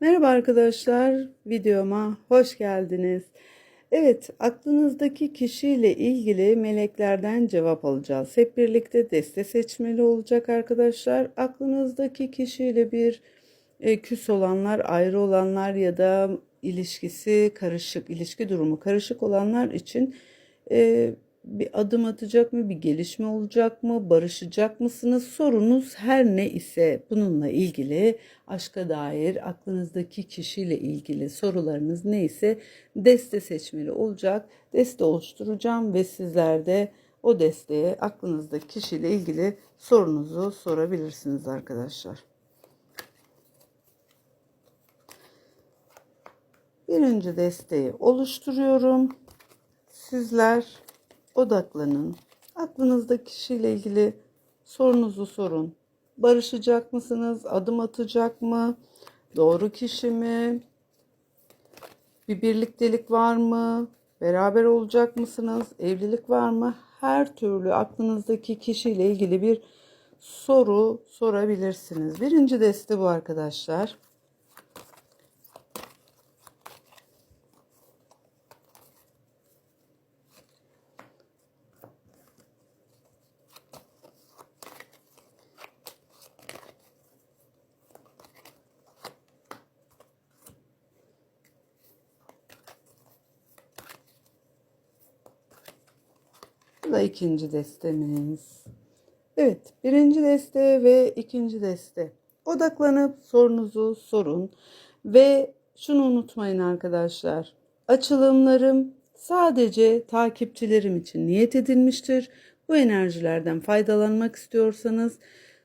Merhaba arkadaşlar, videoma hoş geldiniz. Evet, aklınızdaki kişiyle ilgili meleklerden cevap alacağız. Hep birlikte deste seçmeli olacak arkadaşlar. Aklınızdaki kişiyle bir e, küs olanlar, ayrı olanlar ya da ilişkisi karışık, ilişki durumu karışık olanlar için e, bir adım atacak mı, bir gelişme olacak mı, barışacak mısınız? Sorunuz her ne ise bununla ilgili aşka dair aklınızdaki kişiyle ilgili sorularınız neyse deste seçmeli olacak. Deste oluşturacağım ve sizler de o desteğe aklınızdaki kişiyle ilgili sorunuzu sorabilirsiniz arkadaşlar. Birinci desteği oluşturuyorum. Sizler odaklanın. Aklınızdaki kişiyle ilgili sorunuzu sorun. Barışacak mısınız? Adım atacak mı? Doğru kişi mi? Bir birliktelik var mı? Beraber olacak mısınız? Evlilik var mı? Her türlü aklınızdaki kişiyle ilgili bir soru sorabilirsiniz. Birinci deste bu arkadaşlar. Bu da ikinci destemiz. Evet, birinci deste ve ikinci deste. Odaklanıp sorunuzu sorun ve şunu unutmayın arkadaşlar. Açılımlarım sadece takipçilerim için niyet edilmiştir. Bu enerjilerden faydalanmak istiyorsanız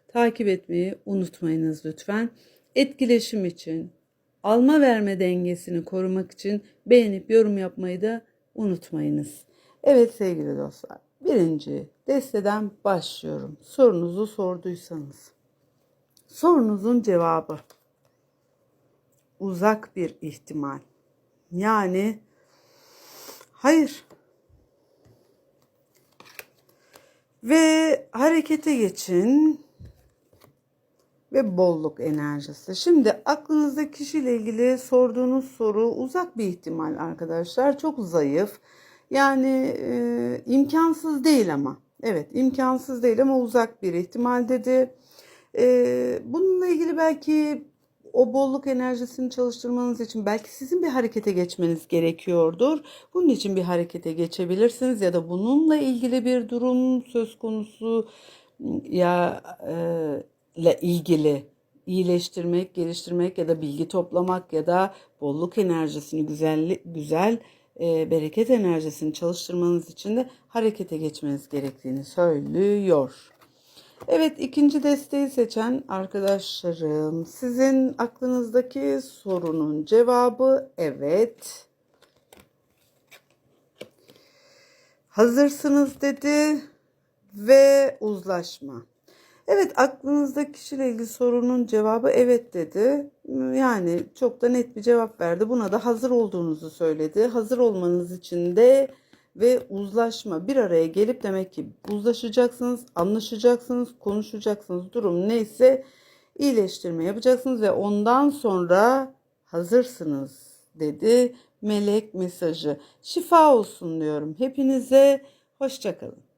takip etmeyi unutmayınız lütfen. Etkileşim için, alma verme dengesini korumak için beğenip yorum yapmayı da unutmayınız. Evet sevgili dostlar. Birinci desteden başlıyorum. Sorunuzu sorduysanız. Sorunuzun cevabı uzak bir ihtimal. Yani hayır. Ve harekete geçin ve bolluk enerjisi. Şimdi aklınızdaki kişiyle ilgili sorduğunuz soru uzak bir ihtimal arkadaşlar. Çok zayıf. Yani e, imkansız değil ama. Evet imkansız değil ama uzak bir ihtimal dedi. E, bununla ilgili belki o bolluk enerjisini çalıştırmanız için belki sizin bir harekete geçmeniz gerekiyordur. Bunun için bir harekete geçebilirsiniz ya da bununla ilgili bir durum söz konusu ya e, ile ilgili iyileştirmek, geliştirmek ya da bilgi toplamak ya da bolluk enerjisini güzel güzel e, bereket enerjisini çalıştırmanız için de harekete geçmeniz gerektiğini söylüyor. Evet ikinci desteği seçen arkadaşlarım sizin aklınızdaki sorunun cevabı evet. Hazırsınız dedi ve uzlaşma. Evet aklınızdaki kişiyle ilgili sorunun cevabı evet dedi. Yani çok da net bir cevap verdi. Buna da hazır olduğunuzu söyledi. Hazır olmanız için de ve uzlaşma bir araya gelip demek ki uzlaşacaksınız, anlaşacaksınız, konuşacaksınız. Durum neyse iyileştirme yapacaksınız ve ondan sonra hazırsınız dedi melek mesajı. Şifa olsun diyorum. Hepinize hoşçakalın.